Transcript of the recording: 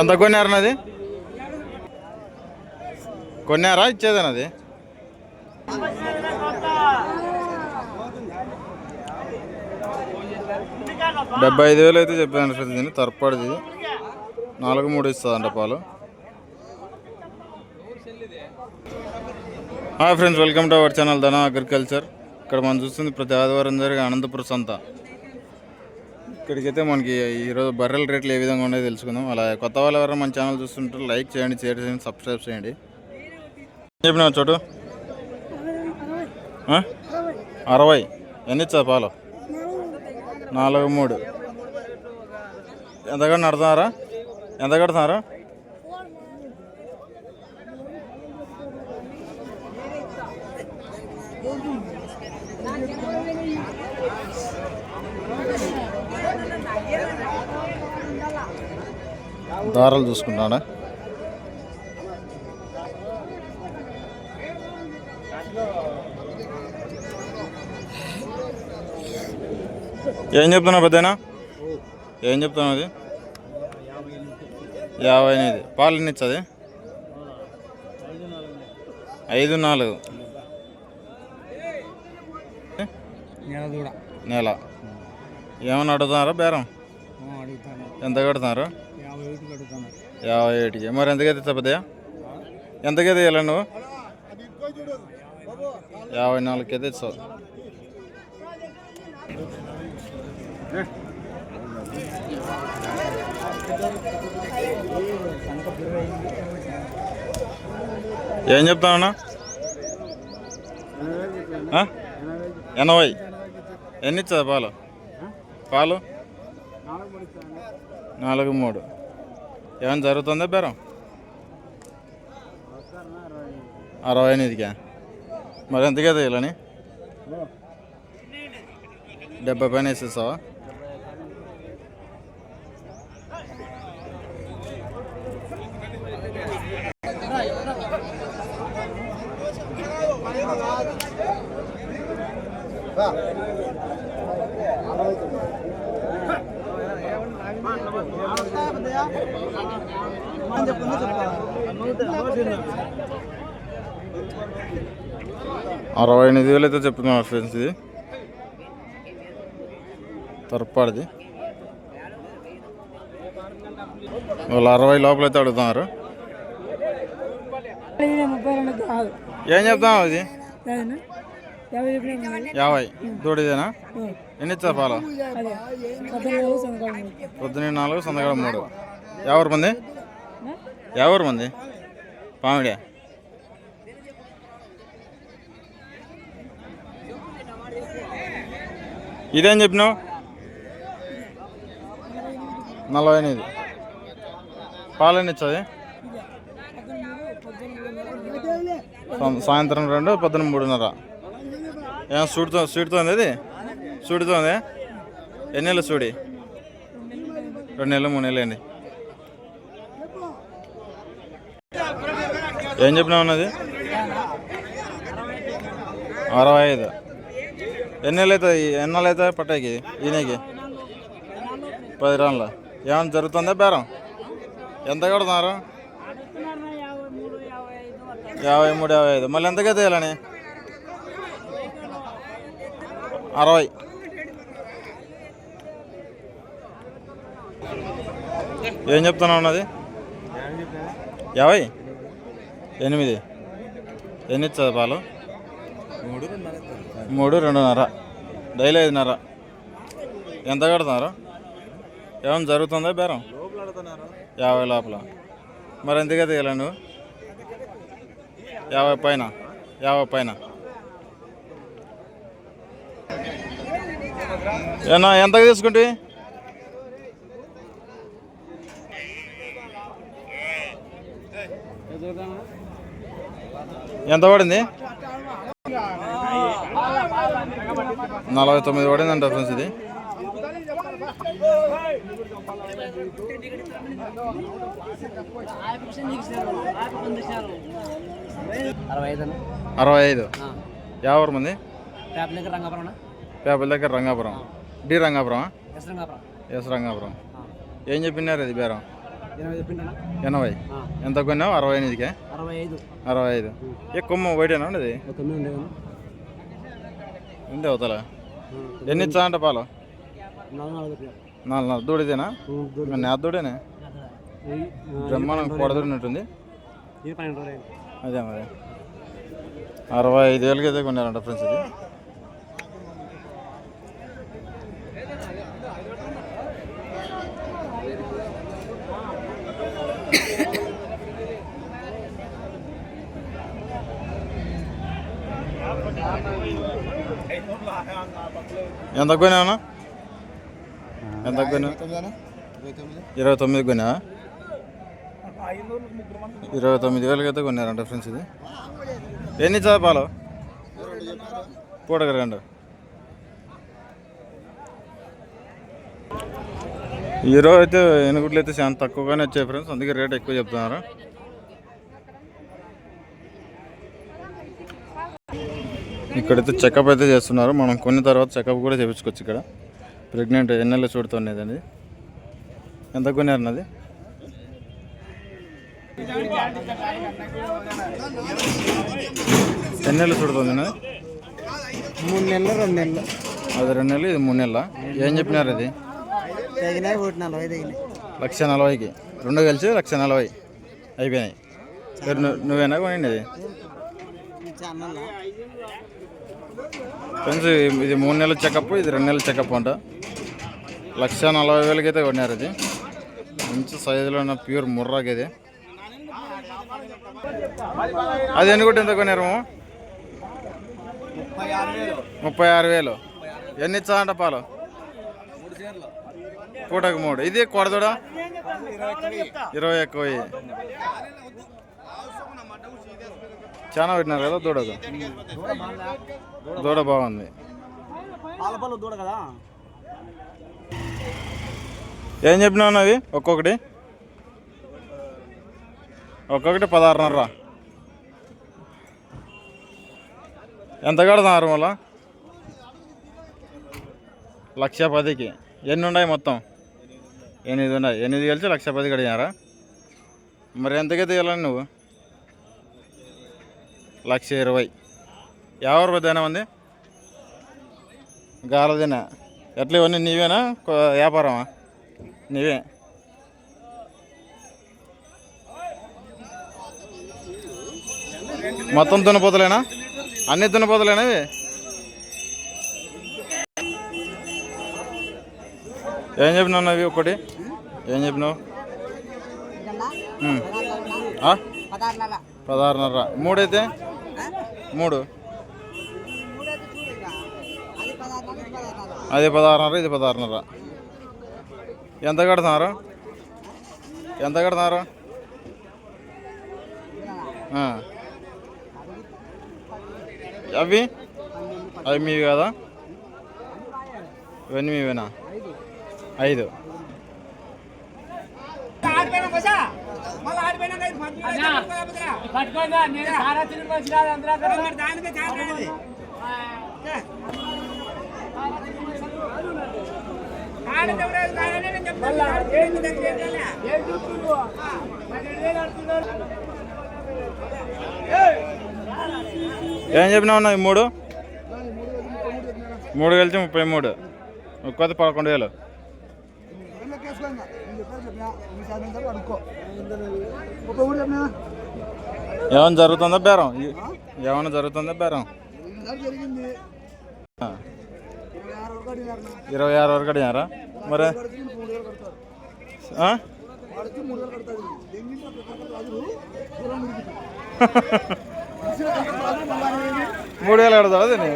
ఎంత కొన్నారన్న అది కొన్నారా? ఇచ్చేదేనా అది? డెబ్బై ఐదు వేలు అయితే చెప్పాను ఫ్రెండ్స్ దీన్ని తర్పాడిది. నాలుగు మూడు ఇస్తుందంట పాలు. Hi friends welcome to our channel Dhana agriculture. ఇక్కడ మనం చూస్తుంది ప్రతి ఆదివారం జరిగే అనంతపురం సంత. ఇక్కడికైతే మనకి ఈరోజు బర్రెల రేట్లు ఏ విధంగా ఉన్నాయో తెలుసుకుందాం. అలా కొత్త వాళ్ళు ఎవరైనా మన ఛానల్ చూస్తుంటారు లైక్ చేయండి షేర్ చేయండి సబ్స్క్రైబ్ చేయండి. చెప్పినా చోటు? అరవై. ఎన్ని ఇచ్చా పాలు? నాలుగు మూడు. ఎంత కడుతున్నారా ఎంత కడుతున్నారా? దారాలు చూసుకుంటాడా ఏం చెప్తున్నావు పెద్దనా ఏం చెప్తున్నావు అది? యాభై ఎనిమిది. పాలు ఎన్ని ఇచ్చది? ఐదు నాలుగు. నెల ఏమన్నా అడుగుతున్నారా బేరం? ఎంత కడుతున్నారు? యాభై ఏటికి మరి ఎంతకైతే ఇస్తా పెద్దయ్య ఎంతకైతే ఇవ్వాలి నువ్వు? యాభై నాలుగుకైతే ఇస్తావు. ఏం చెప్తానన్నా ఆ? ఎనభై. ఎన్ని ఇచ్చా పాలు? పాలు? నాలుగు మూడు. ఏమైనా జరుగుతుందా బేరం? అరవై ఎనిమిదికా? మరి ఎంతకే ఇలాని డెబ్బై పైన వేసేస్తావా అరవై ఎనిమిది వేలు అయితే చెప్తున్నారు ఫ్రెండ్స్ ఇది. తరపాడిది వాళ్ళు అరవై లోపల అయితే అడుగుతున్నారు. ఏం చెప్తాం అది యాభై. తోడిదేనా ఎన్ని ఇచ్చా పాలు? పొద్దున్న నాలుగు సందగడ మూడు. ఎవరు మంది ఎవరు మంది? పామిడియా ఇదేం చెప్పినావు? నలభై ఎనిమిది. పాలు ఇచ్చది. సాయంత్రం రెండు పొద్దున్న మూడున్నర. ఏం సూడుతో సూడుతో ఉంది అది సూడుతో ఉంది ఎన్ని నెలలు సూడి? రెండు నెలలు మూడు నెలలు అండి ఏం చెప్పినా ఉన్నది అరవై ఐదు. ఎన్ని నెలలు అవుతుంది? ఎన్ని నెలలు అవుతుంది పట్టాకి ఈయనకి? పది రాన్ల. ఏమైనా జరుగుతుందా బేరం? ఎంత కడుతున్నారు? యాభై మూడు యాభై ఐదు. మళ్ళీ ఎంతకే తీయాలని అరవై. ఏం చెప్తున్నావు అన్నది? యాభై? ఎనిమిది. ఎన్ని ఇస్తుంది పాలు? మూడు రెండున్నర. డైలీ ఐదున్నర. ఎంత కడుతున్నారు? ఏమైనా జరుగుతుందా బేరం? యాభై లోపల. మరి ఎందుకే తీయాలి నువ్వు? యాభై పైన. యాభై పైన. ఏనా ఎంతకు తీసుకుంటే? ఎంత పడింది? నలభై తొమ్మిది పడిందంట ఫ్రెండ్స్ ఇది. అరవై ఐదు. మంది? దగ్గర రంగపురం పేపర్ దగ్గర రంగాపురం. డి రంగాపురం. ఎస్ రంగాపురం. ఏం చెప్పినారు ఇది బేరం? ఎనభై ఎంత కొన్నావు? అరవై ఎనిమిదికే? అరవై ఐదు. అరవై ఐదు. ఏ కొమ్ము బయటేనా ఉండేది. ఉంది అవతల. ఎన్ని ఇచ్చా అంట పాలు? నాలుగు నాలుగు దూడిదేనా? నేత దూడేనే? బ్రహ్మాండం కొడదూడినట్టుంది అదే మరి. అరవై ఐదు వేలకి అయితే కొన్నారంట ఫ్రెండ్స్ ఇది. ఎంత కొన్నావునా ఎంత కొన్నావు ఇరవై తొమ్మిది. కొన్నావా ఇరవై తొమ్మిది వేలకి అయితే కొన్నారంట ఫ్రెండ్స్ ఇది. ఎన్ని చేపాలు పూటకరండి ఈరోజు అయితే ఎనుగుడ్లు అయితే చాలా తక్కువగానే వచ్చాయి ఫ్రెండ్స్. అందుకే రేట్ ఎక్కువ చెప్తున్నారు. ఇక్కడైతే చెకప్ అయితే చేస్తున్నారు. మనం కొన్ని తర్వాత చెకప్ కూడా చేయించుకోవచ్చు ఇక్కడ. ప్రెగ్నెంట్ ఎన్నెల్లో చూడుతున్నది అండి ఎంత కొన్నారు అది ఎన్నెళ్ళు చూడుతుంది? మూడు నెలలు రెండు నెలలు. అది రెండు నెలలు ఇది మూడు నెలల? ఏం చెప్పినారు అది లక్ష నలభైకి. రెండు కలిసి లక్ష నలభై. అయిపోయినాయి. నువ్వేనా కొనండి ఇది ఫ్రెండ్స్ ఇది మూడు నెలల చెకప్ ఇది రెండు నెలల చెకప్ అంట. లక్ష నలభై వేలకి అయితే కొన్నారు ఇది. మంచి సైజులో ఉన్న ప్యూర్ ముర్రాకి ఇది. అది ఎన్ని కొట్టి ఎంత కొన్నారు? ముప్పై ఆరు వేలు. ఎన్ని ఇచ్చా అంట పాలు? పూటకు మూడు. ఇది కొడదుడా? ఇరవై ఎక్కువ. చాలా పెట్టినారు కదా దూడకు? దూడ బాగుంది. పాలపల్లి దూడ కదా? ఏం చెప్పినావు అవి? ఒక్కొక్కటి? ఒక్కొక్కటి పదహారున్నర. ఎంత కడతారు మళ్ళా? లక్ష పదికి. ఎన్ని ఉన్నాయి మొత్తం? ఎనిమిది ఉన్నాయి. ఎనిమిది కలిసి లక్ష పది కడిగారా మరి ఎంతకైతే ఇవ్వాలని నువ్వు? లక్ష ఇరవై. ఎవరు ఉంది? గాలదేనా ఎట్లా ఇవన్నీ నీవేనా? వ్యాపారమా? నీవే. మొత్తం దున్నపోతలేనా? అన్ని దున్నపోతలేనా ఇవి? ఏం చెప్పినావు అవి ఒకటి ఏం చెప్పినావు? పదహారున్నర. మూడైతే? మూడు. అది పదహారున్నర ఇది పదహారున్నర. ఎంత కడుతున్నారు? ఎంత కడుతున్నారు. అవి? అవి మీవి కదా? ఇవన్నీ మీవేనా? ఐదు. పట్టుకోగా నేను సారా తిరిగి వచ్చి కాదు అందరూ ఏం చెప్పినా ఉన్నాయి మూడు? మూడు కలిసి ముప్పై మూడు. ఒక్కొక్క పదకొండు వేలు. ఏమైనా జరుగుతుందా బేరం ఈ- ఏమైనా జరుగుతుందా బేరం. ఇరవై ఆరు వరకు అడిగారా మరి? మూడు వేలు కడతావా దీన్ని